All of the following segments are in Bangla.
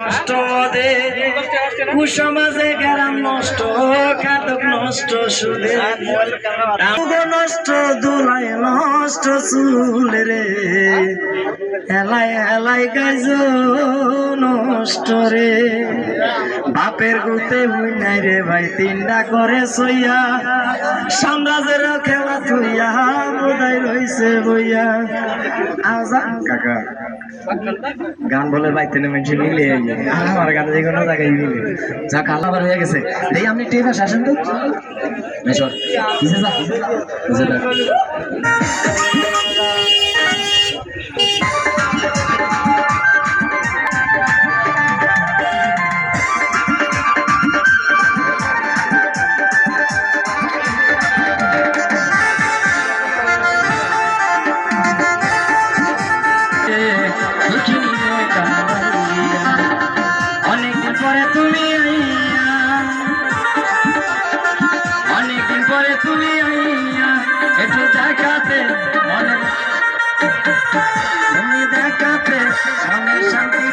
নষ্ট মদে কুসমাজে গেরাম নষ্ট খাতক নষ্ট সুদে। নষ্ট দুলাই নষ্ট চুল রে। এলাই এলাই গাইজ নষ্ট রে। বাপের গুতে হুই নাই রে ভাই তিনটা করে সইয়া। সাম্রাজ্যের খেলা থুইয়া বোধাই রইছে বইয়া। আজা কাকা। গান বলে বাইতে নেমে মিলে আমার গান যে কোনো জায়গায় মিলে যা কালা বার হয়ে গেছে। এই আপনি টেপ শাসন তো? মেশর কিসে যা। অনেকদিন পরে তুমি অনেকদিন পরে তুমি একটু দেখাতে মনে তুমি দেখাতে মনের শান্তিতে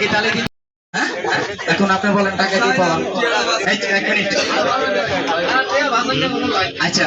কি তালে দিন? হ্যাঁ? এখন আপনি বলেন টাকা দিয়ে পাওয়া। এই যে, এক মিনিট। আচ্ছা।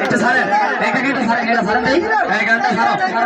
ఇటు సార్ ఏక గంట సార్ ఇక్కడ సార్ ఏక గంట సార్ ఎక్కడ